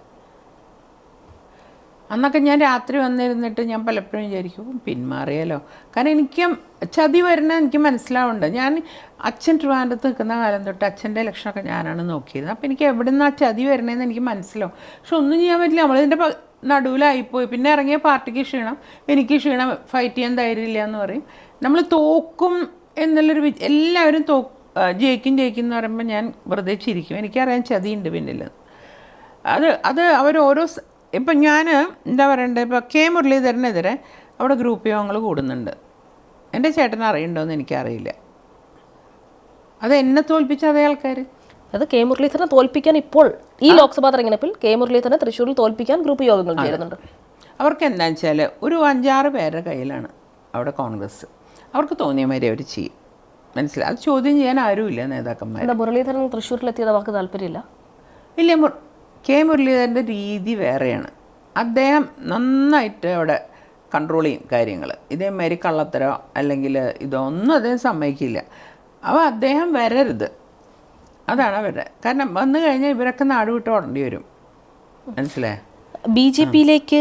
അന്നൊക്കെ ഞാൻ രാത്രി വന്നിരുന്നിട്ട് ഞാൻ പലപ്പോഴും വിചാരിക്കും "ഉം, പിന്മാറിയാലോ? കാരണം എനിക്കും ചതി വരുന്ന എനിക്ക് മനസ്സിലാവുന്നുണ്ട്. ഞാൻ അച്ഛൻ ട്രിവാൻഡത്ത് നിൽക്കുന്ന കാലം തൊട്ട് അച്ഛന്റെ ലക്ഷണമൊക്കെ ഞാനാണ് നോക്കിയിരുന്നത്. അപ്പോൾ എനിക്ക് എവിടെ നിന്ന് ആ ചതി വരണേന്ന് എനിക്ക് മനസ്സിലാവും. പക്ഷെ ഒന്നും ചെയ്യാൻ പറ്റില്ല. നമ്മളിതിന്റെ നടുവിലായിപ്പോയി പിന്നെ ഇറങ്ങിയ പാർട്ടിക്ക് ക്ഷീണം എനിക്ക് ക്ഷീണം ഫൈറ്റ് ചെയ്യാൻ ധൈര്യമില്ല എന്ന് പറയും. നമ്മൾ തോക്കും എന്നുള്ളൊരു എല്ലാവരും തോ ജയിക്കും ജയിക്കും എന്ന് പറയുമ്പോൾ ഞാൻ വെറുതെ ചിരിക്കും. എനിക്കറിയാൻ ചതിയുണ്ട് പിന്നിൽ അത് അത് അവരോരോ ഇപ്പം ഞാൻ എന്താ പറയണ്ടേ ഇപ്പോൾ കെ മുരളീധരനെതിരെ അവിടെ ഗ്രൂപ്പ് യോഗങ്ങൾ കൂടുന്നുണ്ട്. എന്റെ ചേട്ടൻ അറിയണ്ടോയെന്ന് എനിക്കറിയില്ല. അത് എന്നെ തോൽപ്പിച്ച അതേ ആൾക്കാർ അത് കെ മുരളീധരനെ തോൽപ്പിക്കാൻ ഇപ്പോൾ ഈ ലോക്സഭാ തെരഞ്ഞെടുപ്പിൽ കെ മുരളീധരനെ തൃശ്ശൂരിൽ തോൽപ്പിക്കാൻ ഗ്രൂപ്പ് യോഗങ്ങൾ ചേരുന്നുണ്ട്. അവർക്ക് എന്താണെന്ന് വെച്ചാൽ ഒരു അഞ്ചാറ് പേരുടെ കയ്യിലാണ് അവിടെ കോൺഗ്രസ്. അവർക്ക് തോന്നിയ മാതിരി അവർ ചെയ്യും. മനസ്സിലായി അത് ചോദ്യം ചെയ്യാൻ ആരുമില്ല നേതാക്കന്മാർ മുരളീധരൻ തൃശ്ശൂരിലെത്തിയത് അവർക്ക് താല്പര്യമില്ല? ഇല്ല കെ മുരളീധരന്റെ രീതി വേറെയാണ്. അദ്ദേഹം നന്നായിട്ട് അവിടെ കൺട്രോൾ ചെയ്യും കാര്യങ്ങൾ ഇതേമാതിരി കള്ളത്തരോ അല്ലെങ്കിൽ ഇതൊന്നും അദ്ദേഹം സമ്മതിക്കില്ല. അപ്പോൾ അദ്ദേഹം വരരുത്. അതാണ് അവരുടെ കാരണം വന്നു കഴിഞ്ഞാൽ ഇവരൊക്കെ നാട് വിട്ട് ഓടേണ്ടി വരും. മനസ്സിലായേ? ബി ജെ പിയിലേക്ക്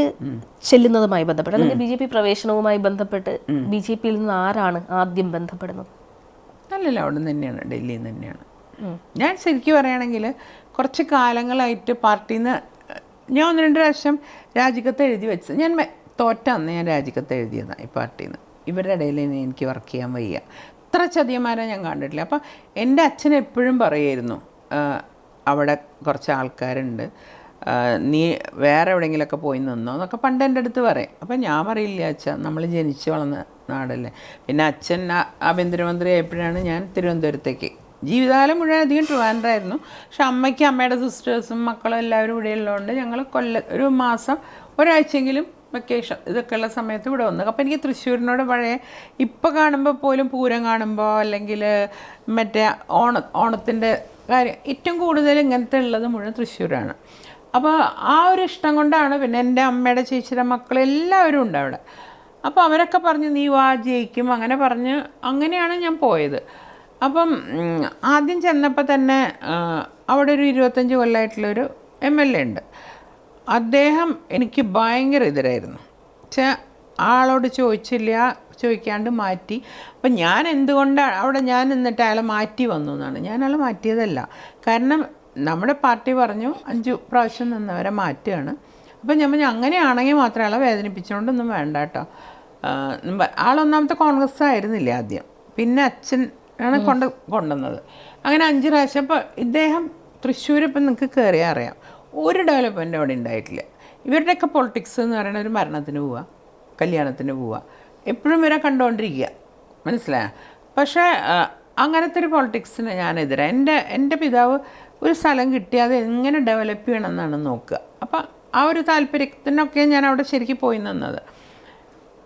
ചെല്ലുന്നതുമായി ബന്ധപ്പെട്ട് അല്ലെങ്കിൽ ബി ജെ പി പ്രവേശനവുമായി ബന്ധപ്പെട്ട് ബി ജെ പിയിൽ നിന്ന് ആരാണ് ആദ്യം ബന്ധപ്പെടുന്നത്? അല്ലല്ല അവിടെ നിന്ന് തന്നെയാണ് ഡൽഹിയിൽ നിന്ന് തന്നെയാണ്. ഞാൻ ശരിക്കും പറയുകയാണെങ്കിൽ കുറച്ച് കാലങ്ങളായിട്ട് പാർട്ടിയിൽ നിന്ന് ഞാൻ ഒന്ന് രണ്ട് പ്രാവശ്യം രാജിക്കത്ത് എഴുതി വെച്ചത് ഞാൻ തോറ്റാന്ന് ഞാൻ രാജിക്കത്ത് എഴുതിയതാണ് ഈ പാർട്ടിയിൽ നിന്ന് ഇവരുടെ ഇടയിൽ എനിക്ക് വർക്ക് ചെയ്യാൻ വയ്യ. ഇത്ര ചതിയന്മാരെ ഞാൻ കണ്ടിട്ടില്ല. അപ്പം എന്റെ അച്ഛൻ എപ്പോഴും പറയായിരുന്നു "ആ, അവിടെ കുറച്ച് ആൾക്കാരുണ്ട് നീ വേറെ എവിടെയെങ്കിലുമൊക്കെ പോയി നിന്നോ എന്നൊക്കെ പണ്ട് എന്റെ അടുത്ത് പറയും. അപ്പം ഞാൻ പറയില്ല അച്ഛൻ നമ്മൾ ജനിച്ച് വളർന്ന നാടല്ലേ. പിന്നെ അച്ഛൻ ആഭ്യന്തരമന്ത്രി ആയപ്പോഴാണ് ഞാൻ തിരുവനന്തപുരത്തേക്ക് ജീവിതകാലം മുഴുവൻ അധികം ട്രിവാൻഡ്രായിരുന്നു. പക്ഷെ അമ്മയ്ക്ക് അമ്മയുടെ സിസ്റ്റേഴ്സും മക്കളും എല്ലാവരും ഇവിടെ ഉള്ളതുകൊണ്ട് ഞങ്ങൾ കൊല്ല ഒരു മാസം ഒരാഴ്ചയെങ്കിലും വെക്കേഷൻ ഇതൊക്കെയുള്ള സമയത്ത് ഇവിടെ വന്നു. അപ്പോൾ എനിക്ക് തൃശ്ശൂരിനോട് പഴയ ഇപ്പോൾ കാണുമ്പോൾ പോലും പൂരം കാണുമ്പോൾ അല്ലെങ്കിൽ മറ്റേ ഓണ ഓണത്തിന്റെ കാര്യം ഏറ്റവും കൂടുതൽ ഇങ്ങനത്തെ ഉള്ളത് മുഴുവൻ തൃശ്ശൂരാണ്. അപ്പോൾ ആ ഒരു ഇഷ്ടം കൊണ്ടാണ് പിന്നെ എന്റെ അമ്മയുടെ ചേച്ചിയുടെ മക്കൾ എല്ലാവരും ഉണ്ട് അവിടെ. അപ്പോൾ അവരൊക്കെ പറഞ്ഞു നീ വാ ജയിക്കും. അങ്ങനെ പറഞ്ഞ് അങ്ങനെയാണ് ഞാൻ പോയത്. അപ്പം ആദ്യം ചെന്നപ്പോൾ തന്നെ അവിടെ ഒരു ഇരുപത്തഞ്ച് കൊല്ലമായിട്ടുള്ളൊരു എം എൽ എ ഉണ്ട്. അദ്ദേഹം എനിക്ക് ഭയങ്കര എതിരായിരുന്നു. പക്ഷേ ആളോട് ചോദിച്ചില്ല ചോദിക്കാണ്ട് മാറ്റി. അപ്പം ഞാൻ എന്തുകൊണ്ടാണ് അവിടെ ഞാൻ എന്നിട്ട് അയാളെ മാറ്റി വന്നു എന്നാണ്. ഞാൻ അയാളെ മാറ്റിയതല്ല. കാരണം നമ്മുടെ പാർട്ടി പറഞ്ഞു അഞ്ചു പ്രാവശ്യം നിന്നവരെ മാറ്റുകയാണ്. അപ്പം ഞാൻ പറഞ്ഞു അങ്ങനെയാണെങ്കിൽ മാത്രം അയാളെ വേദനിപ്പിച്ചുകൊണ്ടൊന്നും വേണ്ട കേട്ടോ. ആളൊന്നാമത്തെ കോൺഗ്രസ് ആയിരുന്നില്ല ആദ്യം. പിന്നെ അച്ഛൻ ആണ് കൊണ്ട് കൊണ്ടുവന്നത്. അങ്ങനെ അഞ്ച് പ്രാവശ്യം അപ്പോൾ ഇദ്ദേഹം തൃശ്ശൂർ ഇപ്പം നിങ്ങൾക്ക് കയറിയാൽ അറിയാം. ഒരു ഡെവലപ്മെന്റ് അവിടെ ഉണ്ടായിട്ടില്ല. ഇവരുടെയൊക്കെ പൊളിറ്റിക്സ് എന്ന് പറയുന്ന ഒരു മരണത്തിന് പോവുക കല്യാണത്തിന് പോവുക എപ്പോഴും ഇവരെ കണ്ടുകൊണ്ടിരിക്കുക മനസ്സിലായ? പക്ഷേ അങ്ങനത്തെ ഒരു പൊളിറ്റിക്സിന് ഞാനെതിരെ. എന്റെ എന്റെ പിതാവ് ഒരു സ്ഥലം കിട്ടി അത് എങ്ങനെ ഡെവലപ്പ് ചെയ്യണമെന്നാണ് നോക്കുക. അപ്പം ആ ഒരു താല്പര്യത്തിനൊക്കെ ഞാൻ അവിടെ ശരിക്കും പോയി നിന്നത്.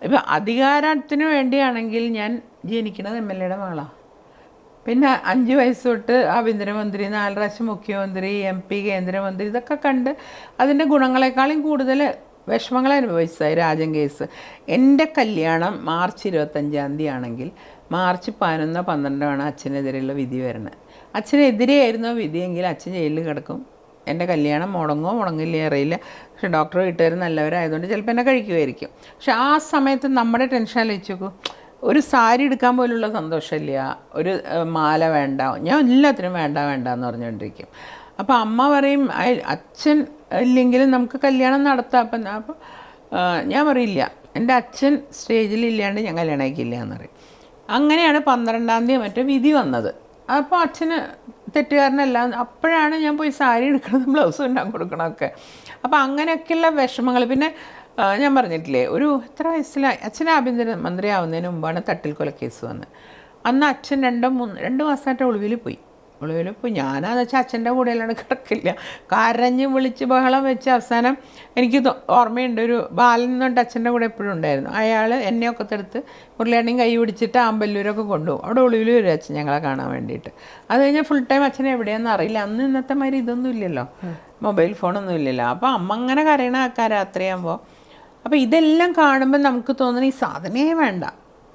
ഇപ്പം അധികാരത്തിന് വേണ്ടിയാണെങ്കിൽ ഞാൻ ജനിക്കുന്നത് എം എൽ എയുടെ മകളാണ് പിന്നെ അഞ്ച് വയസ്സ് തൊട്ട് ആഭ്യന്തരമന്ത്രി നാല് പ്രാവശ്യം മുഖ്യമന്ത്രി എം പി കേന്ദ്രമന്ത്രി ഇതൊക്കെ കണ്ട് അതിന്റെ ഗുണങ്ങളെക്കാളും കൂടുതൽ വിഷമങ്ങൾ അനുഭവിച്ചതായി രാജൻ കേസ്. എന്റെ കല്യാണം മാർച്ച് ഇരുപത്തഞ്ചാം തീയതി ആണെങ്കിൽ മാർച്ച് പതിനൊന്നോ പന്ത്രണ്ടോ അച്ഛനെതിരെയുള്ള വിധി വരുന്നത്. അച്ഛനെതിരെയായിരുന്നു വിധിയെങ്കിൽ അച്ഛൻ ജയിലിൽ കിടക്കും. എന്റെ കല്യാണം മുടങ്ങോ മുടങ്ങില്ല അറിയില്ല. പക്ഷെ ഡോക്ടർ വീട്ടുകാർ നല്ലവരായതുകൊണ്ട് ചിലപ്പോൾ എന്നെ കഴിക്കുമായിരിക്കും. പക്ഷെ ആ സമയത്ത് നമ്മുടെ ടെൻഷൻ ആലോചിച്ചു ഒരു സാരി എടുക്കാൻ പോലുള്ള സന്തോഷമില്ല. ഒരു മാല വേണ്ട. ഞാൻ എല്ലാത്തിനും വേണ്ട വേണ്ട എന്ന് പറഞ്ഞുകൊണ്ടിരിക്കും അപ്പോൾ അമ്മ പറയും അച്ഛൻ ഇല്ലെങ്കിലും നമുക്ക് കല്യാണം നടത്താം. അപ്പം ഞാൻ- അപ്പം ഞാൻ പറയില്ല. എന്റെ അച്ഛൻ സ്റ്റേജിൽ ഇല്ലാണ്ട് ഞാൻ കല്യാണം കഴിക്കില്ല എന്ന് പറയും. അങ്ങനെയാണ് പന്ത്രണ്ടാം തീയതി മറ്റേ വിധി വന്നത്. അപ്പോൾ അച്ഛന് തെറ്റുകാരനല്ല. അപ്പോഴാണ് ഞാൻ പോയി സാരി എടുക്കണം ബ്ലൗസ് ഉണ്ടാക്കി കൊടുക്കണമൊക്കെ. അപ്പോൾ അങ്ങനെയൊക്കെയുള്ള വിഷമങ്ങൾ. പിന്നെ ഞാൻ പറഞ്ഞിട്ടില്ലേ ഒരു എത്ര വയസ്സിലായി അച്ഛൻ ആഭ്യന്തര മന്ത്രിയാവുന്നതിന് മുമ്പാണ് തട്ടിൽ കൊലക്കേസ് വന്നത്. അന്ന് അച്ഛൻ രണ്ടോ മൂന്ന് രണ്ട് മാസമായിട്ട് ഒളിവിൽ പോയി. ഒളിവിൽ പോയി. ഞാനാന്ന് വെച്ചാൽ അച്ഛന്റെ കൂടെ അല്ലാണ്ട് കിടക്കില്ല. കരഞ്ഞ് വിളിച്ച് ബഹളം വെച്ച് അവസാനം എനിക്ക് ഓർമ്മയുണ്ട് ഒരു ബാലൻ എന്നുകൊണ്ട് അച്ഛന്റെ കൂടെ എപ്പോഴും ഉണ്ടായിരുന്നു. അയാൾ എന്നെയൊക്കെ തെടുത്ത് മുരളിയാണെങ്കിൽ കൈ പിടിച്ചിട്ട് ആമ്പല്ലൂരൊക്കെ കൊണ്ടുപോകും. അവിടെ ഒളിവിൽ വരും അച്ഛൻ ഞങ്ങളെ കാണാൻ വേണ്ടിയിട്ട്. അത് കഴിഞ്ഞാൽ ഫുൾ ടൈം അച്ഛനെ എവിടെയാണെന്ന് അറിയില്ല. അന്ന് ഇന്നത്തെ മാതിരി ഇതൊന്നും ഇല്ലല്ലോ. മൊബൈൽ ഫോണൊന്നും ഇല്ലല്ലോ. അപ്പോൾ അമ്മ അങ്ങനെ കരയണ ആൾക്കാർ രാത്രിയാകുമ്പോൾ അപ്പോൾ ഇതെല്ലാം കാണുമ്പോൾ നമുക്ക് തോന്നുന്നത് ഈ സാധനേ വേണ്ട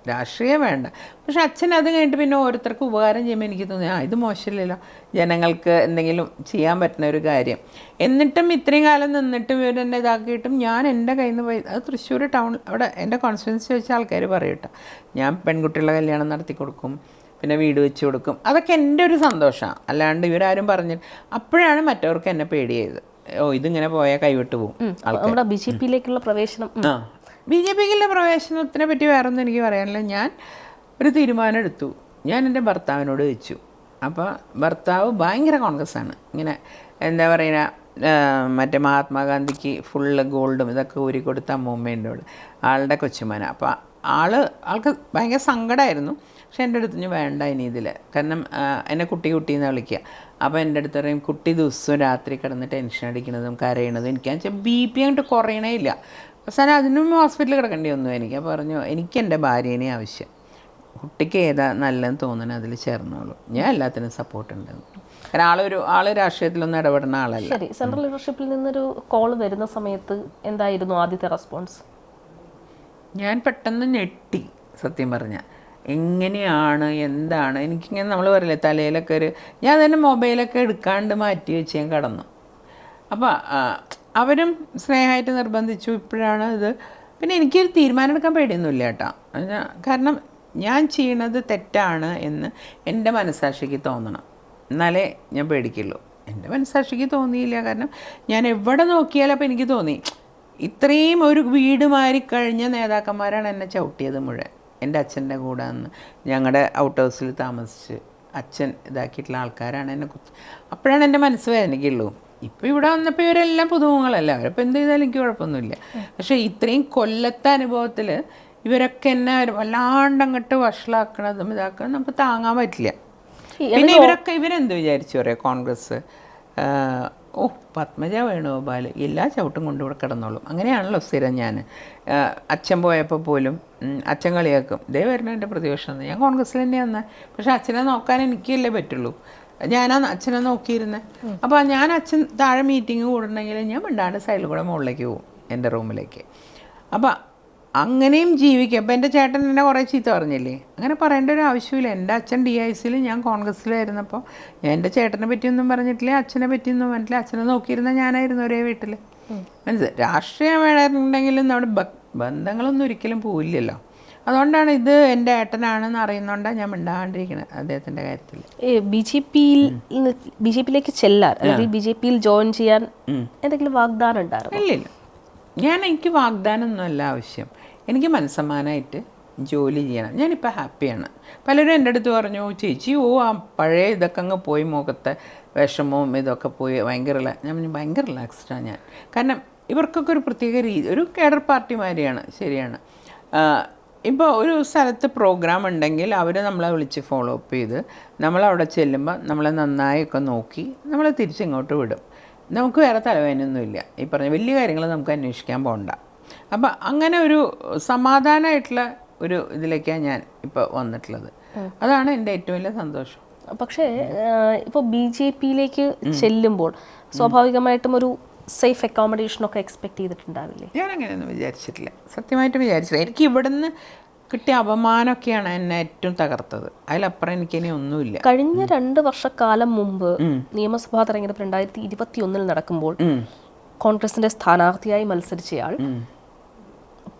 രാഷ്ട്രീയം വേണ്ട. പക്ഷെ അച്ഛൻ അത് കഴിഞ്ഞിട്ട് പിന്നെ ഓരോരുത്തർക്ക് ഉപകാരം ചെയ്യുമ്പോൾ എനിക്ക് തോന്നി ആ ഇത് മോശമില്ലല്ലോ. ജനങ്ങൾക്ക് എന്തെങ്കിലും ചെയ്യാൻ പറ്റുന്ന ഒരു കാര്യം. എന്നിട്ടും ഇത്രയും കാലം നിന്നിട്ടും ഇവർ എന്നെ ഇതാക്കിയിട്ടും ഞാൻ എന്റെ കയ്യിൽ നിന്ന് പോയി അത് തൃശ്ശൂർ ടൗൺ അവിടെ എന്റെ കോൺഫിഡൻസ് വെച്ച ആൾക്കാർ പറയട്ടോ ഞാൻ പെൺകുട്ടികളുടെ കല്യാണം നടത്തി കൊടുക്കും പിന്നെ വീട് വെച്ച് കൊടുക്കും. അതൊക്കെ എന്റെ ഒരു സന്തോഷമാണ്. അല്ലാണ്ട് ഇവരാരും പറഞ്ഞു അപ്പോഴാണ് മറ്റവർക്ക് എന്നെ പേടിയായത്. ഓ ഇതിങ്ങനെ പോയാൽ കൈവിട്ട് പോകും നമ്മുടെ ബി ജെ പിയിലേക്കുള്ള പ്രവേശനം ബി ജെ പിക്കുള്ള പ്രവേശനത്തിനെ പറ്റി വേറൊന്നും എനിക്ക് പറയാനില്ല. ഞാൻ ഒരു തീരുമാനം എടുത്തു. ഞാൻ എന്റെ ഭർത്താവിനോട് വെച്ചു അപ്പോൾ ഭർത്താവ് ഭയങ്കര കോൺഗ്രസ് ആണ്. ഇങ്ങനെ എന്താ പറയുക മറ്റേ മഹാത്മാഗാന്ധിക്ക് ഫുള്ള് ഗോൾഡും ഇതൊക്കെ ഊരി കൊടുത്ത അമ്മൂമ്മേന്റെ ആളുടെ കൊച്ചുമന അപ്പോൾ ആൾ ആൾക്ക് ഭയങ്കര സങ്കടമായിരുന്നു പക്ഷെ എന്റെ അടുത്ത് ഞാൻ വേണ്ട ഇനി ഇതിൽ കാരണം എന്നെ കുട്ടി കുട്ടി എന്ന് വിളിക്കുക അപ്പോൾ എന്റെ അടുത്ത് പറയും കുട്ടി ദിവസവും രാത്രി കിടന്ന് ടെൻഷൻ അടിക്കുന്നതും കരയണതും എനിക്ക്. വെച്ചാൽ ബി പി അങ്ങോട്ട് കുറയണേ ഇല്ല. അവസാനം അതിനും ഹോസ്പിറ്റലിൽ കിടക്കേണ്ടി വന്നു. എനിക്ക് അപ്പോൾ പറഞ്ഞു എനിക്ക് എന്റെ ഭാര്യേനെ ആവശ്യം. കുട്ടിക്ക് ഏതാ നല്ലതെന്ന് തോന്നണ അതിൽ ചേർന്നോളൂ. ഞാൻ എല്ലാത്തിനും സപ്പോർട്ട് ഉണ്ട് കാരണം ആളൊരു ആൾ രാഷ്ട്രീയത്തിലൊന്നും ഇടപെടുന്ന ആളല്ല. ശരി സെൻട്രൽ ലീഡർഷിപ്പിൽ നിന്നൊരു കോൾ വരുന്ന സമയത്ത് എന്തായിരുന്നു ആദ്യത്തെ റെസ്പോൺസ്? ഞാൻ പെട്ടെന്ന് ഞെട്ടി സത്യം പറഞ്ഞാൽ എങ്ങനെയാണ് എന്താണ്? എനിക്കിങ്ങനെ നമ്മൾ പറയില്ലേ തലയിലൊക്കെ ഒരു ഞാൻ തന്നെ മൊബൈലൊക്കെ എടുക്കാണ്ട് മാറ്റി വെച്ച് ഞാൻ കടന്നു. അപ്പോൾ അവരും സ്നേഹമായിട്ട് നിർബന്ധിച്ചു. ഇപ്പോഴാണ് ഇത്. പിന്നെ എനിക്കൊരു തീരുമാനം എടുക്കാൻ പേടിയൊന്നുമില്ല കേട്ടോ. കാരണം ഞാൻ ചെയ്യണത് തെറ്റാണ് എന്ന് എന്റെ മനസ്സാക്ഷിക്ക് തോന്നണം. എന്നാലേ ഞാൻ പേടിക്കുള്ളൂ. എന്റെ മനസ്സാക്ഷിക്ക് തോന്നിയില്ല. കാരണം ഞാൻ എവിടെ നോക്കിയാലും അപ്പോൾ എനിക്ക് തോന്നി ഇത്രയും ഒരു വീട് മാറിക്കഴിഞ്ഞ നേതാക്കന്മാരാണ് എന്നെ ചവിട്ടിയത് മുഴുവൻ. എന്റെ അച്ഛന്റെ കൂടെ അന്ന് ഞങ്ങളുടെ ഔട്ട് ഹൗസിൽ താമസിച്ച് അച്ഛൻ ഇതാക്കിയിട്ടുള്ള ആൾക്കാരാണ് എന്നെ കുറിച്ച്. അപ്പോഴാണ് എന്റെ മനസ്സ് വേദനിക്കുള്ളൂ. ഇപ്പോൾ ഇവിടെ വന്നപ്പോൾ ഇവരെല്ലാം പുതുമുഖങ്ങളല്ല? അവരിപ്പോൾ എന്ത് ചെയ്താലും എനിക്ക് കുഴപ്പമൊന്നുമില്ല. പക്ഷേ ഇത്രയും കൊല്ലത്തെ അനുഭവത്തിൽ ഇവരൊക്കെ എന്നെ വല്ലാണ്ട് അങ്ങോട്ട് വഷളാക്കണതും ഇതാക്കണതും നമുക്ക് താങ്ങാൻ പറ്റില്ല. പിന്നെ ഇവരൊക്കെ ഇവരെന്ത് വിചാരിച്ചു പറയാം കോൺഗ്രസ്? ഓ പത്മജ വേണുഗോപാൽ എല്ലാ ചവിട്ടും കൊണ്ട് ഇവിടെ കിടന്നോളും. അങ്ങനെയാണല്ലോ സ്ഥിരം ഞാൻ. അച്ഛൻ പോയപ്പോൾ പോലും അച്ഛൻ കളിയാക്കും. ഇതേ വരണം എന്റെ പ്രതിപക്ഷം. ഞാൻ കോൺഗ്രസ്സിൽ തന്നെയാണ് പക്ഷെ അച്ഛനെ നോക്കാൻ എനിക്കല്ലേ പറ്റുള്ളൂ. ഞാനാ അച്ഛനെ നോക്കിയിരുന്നത് അപ്പോൾ ഞാൻ അച്ഛൻ താഴെ മീറ്റിംഗ് കൂടുന്നെങ്കിൽ ഞാൻ മിണ്ടാണ്ട് സൈഡിൽ കൂടെ മുകളിലേക്ക് പോകും എന്റെ റൂമിലേക്ക് അപ്പോൾ അങ്ങനെയും ജീവിക്കുക അപ്പം എന്റെ ചേട്ടൻ എന്നെ കുറേ ചീത്ത പറഞ്ഞില്ലേ? അങ്ങനെ പറയേണ്ട ഒരു ആവശ്യമില്ല. എന്റെ അച്ഛൻ ഡി ഐ സിയിൽ ഞാൻ കോൺഗ്രസ്സിലായിരുന്നപ്പോൾ ഞാൻ എന്റെ ചേട്ടനെ പറ്റിയൊന്നും പറഞ്ഞിട്ടില്ല അച്ഛനെ പറ്റിയൊന്നും പറഞ്ഞിട്ടില്ല. അച്ഛനെ നോക്കിയിരുന്ന ഞാനായിരുന്നു ഒരേ വീട്ടിൽ മനസ്സിലായി? രാഷ്ട്രീയം വേണമെന്നുണ്ടെങ്കിലും നമ്മുടെ ബന്ധങ്ങളൊന്നും ഒരിക്കലും പോവില്ലല്ലോ. അതുകൊണ്ടാണ് ഇത് എന്റെ ഏട്ടനാണെന്ന് അറിയുന്നതുകൊണ്ടാണ് ഞാൻ മിണ്ടാണ്ടിരിക്കുന്നത് അദ്ദേഹത്തിന്റെ കാര്യത്തിൽ ബി ജെ പിയിൽ ബി ജെ പിയിലേക്ക് ചെല്ലാൻ അല്ലെങ്കിൽ ബി ജെ പിയിൽ ജോയിൻ ചെയ്യാൻ എന്തെങ്കിലും വാഗ്ദാനം ഉണ്ടായിരുന്നു? ഇല്ലില്ല. ഞാൻ എനിക്ക് വാഗ്ദാനം ഒന്നുമല്ല ആവശ്യം. എനിക്ക് മനസ്സമ്മാനായിട്ട് ജോലി ചെയ്യണം. ഞാനിപ്പോൾ ഹാപ്പിയാണ്. പലരും എന്റെ അടുത്ത് പറഞ്ഞു ചേച്ചി ഓ ആ പഴയ ഇതൊക്കെ അങ്ങ് പോയി മുഖത്തെ വിഷമവും ഇതൊക്കെ പോയി ഭയങ്കര ഞാൻ പറഞ്ഞു, ഭയങ്കര റിലാക്സ്ഡാണ് ഞാൻ. കാരണം ഇവർക്കൊക്കെ ഒരു പ്രത്യേക രീതി ഒരു കേഡർ പാർട്ടിമാരെയാണ് ശരിയാണ്. ഇപ്പോൾ ഒരു സ്ഥലത്ത് പ്രോഗ്രാം ഉണ്ടെങ്കിൽ അവർ നമ്മളെ വിളിച്ച് ഫോളോ അപ്പ് ചെയ്ത് നമ്മളവിടെ ചെല്ലുമ്പോൾ നമ്മളെ നന്നായൊക്കെ നോക്കി നമ്മളെ തിരിച്ചിങ്ങോട്ട് വിടും. നമുക്ക് വേറെ തലവേദനയൊന്നുമില്ല. ഈ പറഞ്ഞ വലിയ കാര്യങ്ങൾ നമുക്ക് അന്വേഷിക്കാൻ പോകണ്ട അപ്പം അങ്ങനെ ഒരു സമാധാനമായിട്ടുള്ള ഒരു ഇതിലേക്കാണ് ഞാൻ ഇപ്പോൾ വന്നിട്ടുള്ളത്. അതാണ് എന്റെ ഏറ്റവും വലിയ സന്തോഷം. പക്ഷേ ഇപ്പോൾ ബി ജെ പിയിലേക്ക് ചെല്ലുമ്പോൾ സ്വാഭാവികമായിട്ടും ഒരു സേഫ് അക്കോമഡേഷൻ ഒക്കെ എക്സ്പെക്ട് ചെയ്തിട്ടുണ്ടാവില്ലേ? ഞാൻ അങ്ങനെയൊന്നും വിചാരിച്ചിട്ടില്ല. സത്യമായിട്ടും വിചാരിച്ചില്ല. എനിക്ക് ഇവിടുന്ന് കിട്ടിയ അപമാനമൊക്കെയാണ് എന്നെ ഏറ്റവും തകർത്തത്. അതിലപ്പുറം എനിക്കിനി ഒന്നുമില്ല. കഴിഞ്ഞ രണ്ട് വർഷക്കാലം മുമ്പ് നിയമസഭാ തെരഞ്ഞെടുപ്പ് രണ്ടായിരത്തി ഇരുപത്തി ഒന്നിൽ നടക്കുമ്പോൾ കോൺഗ്രസിന്റെ സ്ഥാനാർത്ഥിയായി മത്സരിച്ചയാൾ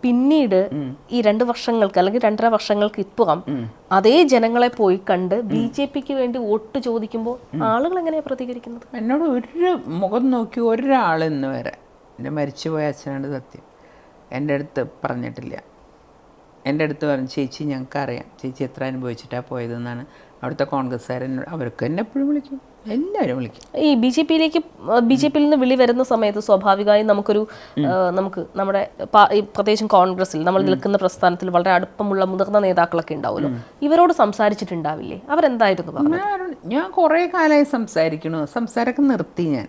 പിന്നീട് ഈ രണ്ട് വർഷങ്ങൾക്ക് അല്ലെങ്കിൽ രണ്ടര വർഷങ്ങൾക്ക് ഇപ്പുറം അതേ ജനങ്ങളെ പോയി കണ്ട് ബി ജെ പിക്ക് വേണ്ടി വോട്ട് ചോദിക്കുമ്പോൾ ആളുകൾ എങ്ങനെയാണ് പ്രതികരിക്കുന്നത്? എന്നോട് ഒരു മുഖം നോക്കി ഒരാൾ ഇന്ന് വരെ എന്റെ മരിച്ചുപോയ അച്ഛനാണ് സത്യം. എന്റെ അടുത്ത് പറഞ്ഞിട്ടില്ല. എന്റെ അടുത്ത് പറഞ്ഞു ചേച്ചി ഞങ്ങൾക്കറിയാം. ചേച്ചി എത്ര അനുഭവിച്ചിട്ടാണ് പോയതെന്നാണ്. അവിടുത്തെ കോൺഗ്രസ്സുകാരൻ അവർക്ക് എന്നെ എപ്പോഴും വിളിക്കും. എല്ലാവരും വിളിക്കും. ഈ ബി ജെ പിയിലേക്ക് ബി ജെ പിയിൽ നിന്ന് വിളി വരുന്ന സമയത്ത് സ്വാഭാവികമായും നമുക്കൊരു നമുക്ക് നമ്മുടെ പ്രത്യേകിച്ചും കോൺഗ്രസിൽ നമ്മൾ നിൽക്കുന്ന പ്രസ്ഥാനത്തിൽ വളരെ അടുപ്പമുള്ള മുതിർന്ന നേതാക്കളൊക്കെ ഉണ്ടാവുമല്ലോ. ഇവരോട് സംസാരിച്ചിട്ടുണ്ടാവില്ലേ? അവരെന്തായിരുന്നു പറഞ്ഞു ഞാൻ കുറേ കാലമായി സംസാരിക്കണു. സംസാരമൊക്കെ നിർത്തി ഞാൻ.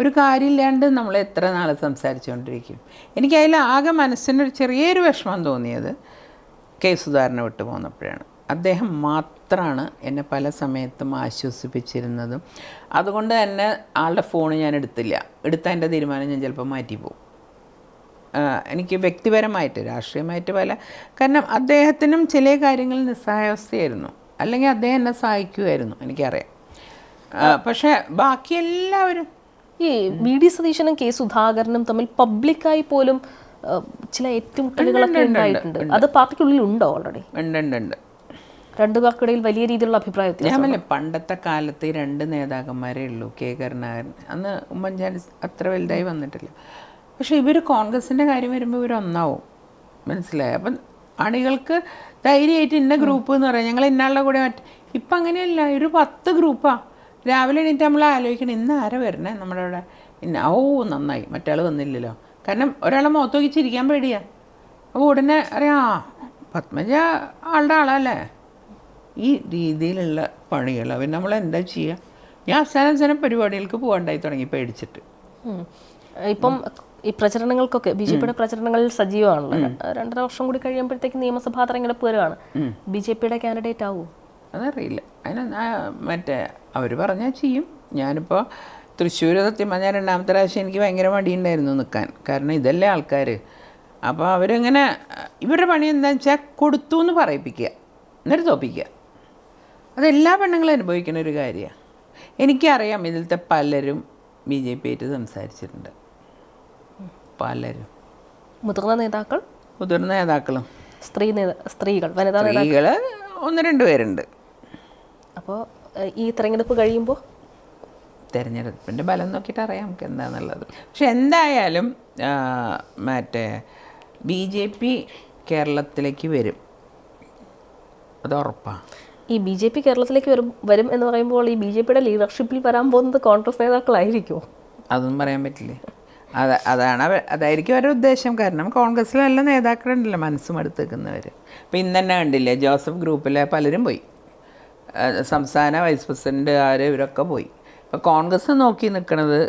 ഒരു കാര്യമില്ലാണ്ട് നമ്മൾ എത്ര നാൾ സംസാരിച്ചുകൊണ്ടിരിക്കും. എനിക്ക് അതിൽ ആകെ മനസ്സിനൊരു ചെറിയൊരു വിഷമം തോന്നിയത് കെ സുധാകരനെ വിട്ടു പോന്നപ്പോഴാണ്. അദ്ദേഹം മാത്രമാണ് എന്നെ പല സമയത്തും ആശ്വസിപ്പിച്ചിരുന്നതും. അതുകൊണ്ട് തന്നെ ആളുടെ ഫോൺ ഞാൻ എടുത്തില്ല. എടുത്താൽ എന്റെ തീരുമാനം ഞാൻ ചിലപ്പോൾ മാറ്റിപ്പോകും എനിക്ക് വ്യക്തിപരമായിട്ട് രാഷ്ട്രീയമായിട്ട് പല കാരണം അദ്ദേഹത്തിനും ചില കാര്യങ്ങളിൽ നിസ്സഹായാവസ്ഥയായിരുന്നു അല്ലെങ്കിൽ അദ്ദേഹം എന്നെ സഹായിക്കുമായിരുന്നു എനിക്കറിയാം. പക്ഷേ ബാക്കി എല്ലാവരും ഈ വി ഡി സതീശനും കെ സുധാകരനും തമ്മിൽ പബ്ലിക്കായി പോലും ചില ഏറ്റുമുട്ടലുകളൊക്കെ ഉണ്ടായിട്ടുണ്ട്. അത് പാർട്ടിക്കുള്ളിൽ ഉണ്ടോ ഓൾറെഡി ഉണ്ട് ഉണ്ട് ഉണ്ട്. രണ്ടു പേർക്കിടയിൽ വലിയ രീതിയിലുള്ള അഭിപ്രായ വ്യത്യാസം ഞാൻ പറഞ്ഞില്ലേ പണ്ടത്തെ കാലത്ത് രണ്ട് നേതാക്കന്മാരേ ഉള്ളൂ കെ കരുണാകരൻ. അന്ന് ഉമ്മൻചാണ്ടി അത്ര വലുതായി വന്നിട്ടില്ല. പക്ഷേ ഇവർ കോൺഗ്രസിന്റെ കാര്യം വരുമ്പോൾ ഇവർ ഒന്നാവും. മനസ്സിലായി? അപ്പം അണികൾക്ക് ധൈര്യമായിട്ട് ഇന്ന ഗ്രൂപ്പ് എന്ന് പറയാം. ഞങ്ങൾ ഇന്നാളുടെ കൂടെ മറ്റേ ഇപ്പം അങ്ങനെയല്ല ഒരു പത്ത് ഗ്രൂപ്പാണ് രാവിലെ എണീറ്റ് നമ്മൾ ആലോചിക്കണം ഇന്ന് ആരെ വരണേ നമ്മുടെ അവിടെ? ഇന്ന ഓ നന്നായി. മറ്റാൾ വന്നില്ലല്ലോ. കാരണം ഒരാളെ മുഖത്ത് നോക്കി ചിരിക്കാൻ പേടിയാ. അപ്പോൾ ഉടനെ അറിയാം പത്മജ ആളുടെ ആളല്ലേ? ഈ രീതിയിലുള്ള പണികൾ അവൻ നമ്മൾ എന്താ ചെയ്യുക ഞാൻ അവസാനം അവസാനം പരിപാടികൾക്ക് പോകണ്ടായി തുടങ്ങി പേടിച്ചിട്ട്. ഇപ്പം ഈ പ്രചരണങ്ങൾക്കൊക്കെ ബി ജെ പിയുടെ പ്രചരണങ്ങളിൽ സജീവമാണല്ലോ. രണ്ടര വർഷം കൂടി കഴിയുമ്പോഴത്തേക്ക് നിയമസഭാ തെരഞ്ഞെടുപ്പ് വരുവാണ് ബി ജെ പിയുടെ കാൻഡിഡേറ്റ് ആവുമോ അതറിയില്ല. അതിന് മറ്റേ അവർ പറഞ്ഞാൽ ചെയ്യും. ഞാനിപ്പോൾ തൃശ്ശൂർ സത്യം പറഞ്ഞാൽ രണ്ടാമത്തെ പ്രാവശ്യം എനിക്ക് ഭയങ്കര മടിയുണ്ടായിരുന്നു നിൽക്കാൻ കാരണം ഇതല്ലേ ആൾക്കാർ അപ്പോൾ അവരിങ്ങനെ ഇവരുടെ പണി എന്താണെന്ന് വെച്ചാൽ കൊടുത്തു എന്ന് പറയിപ്പിക്കുക. എന്നിട്ട് തോപ്പിക്കുക. അതെല്ലാ പെണ്ണുങ്ങളും അനുഭവിക്കുന്ന ഒരു കാര്യമാണ് എനിക്കറിയാം ഇതിലത്തെ പലരും ബി ജെ പി ആയിട്ട് സംസാരിച്ചിട്ടുണ്ട്. പലരും. മുതിർന്ന നേതാക്കൾ? മുതിർന്ന നേതാക്കളും. സ്ത്രീ സ്ത്രീകൾ വനിതാ സ്ത്രീകൾ ഒന്ന് രണ്ട് പേരുണ്ട്. അപ്പോൾ ഈ തെരഞ്ഞെടുപ്പ് കഴിയുമ്പോൾ തിരഞ്ഞെടുപ്പിന്റെ ബലം നോക്കിയിട്ട് അറിയാം നമുക്ക് എന്താണെന്നുള്ളത് പക്ഷെ എന്തായാലും മറ്റേ ബി ജെ പി കേരളത്തിലേക്ക് വരും. അത് ഉറപ്പാണ് ഈ ബി ജെ പി കേരളത്തിലേക്ക് വരും വരും എന്ന് പറയുമ്പോൾ ഈ ബി ജെ പിയുടെ ലീഡർഷിപ്പിൽ വരാൻ പോകുന്നത് കോൺഗ്രസ് നേതാക്കളായിരിക്കുമോ? അതൊന്നും പറയാൻ പറ്റില്ലേ. അത് അതാണ് അതായിരിക്കും അവരുടെ ഉദ്ദേശം. കാരണം കോൺഗ്രസ്സിലെ എല്ലാ നേതാക്കളുണ്ടല്ലോ മനസ്സും എടുത്തേക്കുന്നവർ ഇപ്പം ഇന്ന് തന്നെ കണ്ടില്ലേ ജോസഫ് ഗ്രൂപ്പിലെ പലരും പോയി. സംസ്ഥാന വൈസ് പ്രസിഡന്റ് ആര് ഇവരൊക്കെ പോയി. അപ്പോൾ കോൺഗ്രസ് നോക്കി നിൽക്കുന്നത്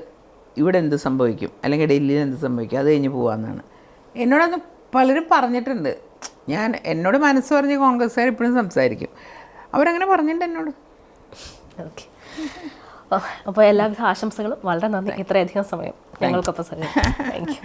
ഇവിടെ എന്ത് സംഭവിക്കും? അല്ലെങ്കിൽ ഡൽഹിയിൽ എന്ത് സംഭവിക്കും? അത് കഴിഞ്ഞ് പോകാമെന്നാണ് എന്നോടൊന്ന് പലരും പറഞ്ഞിട്ടുണ്ട്. ഞാൻ എന്നോട് മനസ്സ് പറഞ്ഞ് കോൺഗ്രസ്സുകാർ ഇപ്പോഴും സംസാരിക്കും. അവരങ്ങനെ പറഞ്ഞിട്ടുണ്ട് എന്നോട്. ഓക്കെ. അപ്പോൾ എല്ലാവിധ ആശംസകളും വളരെ നന്ദി. ഇത്രയധികം സമയം ഞങ്ങൾക്കൊപ്പം സമയം താങ്ക് യു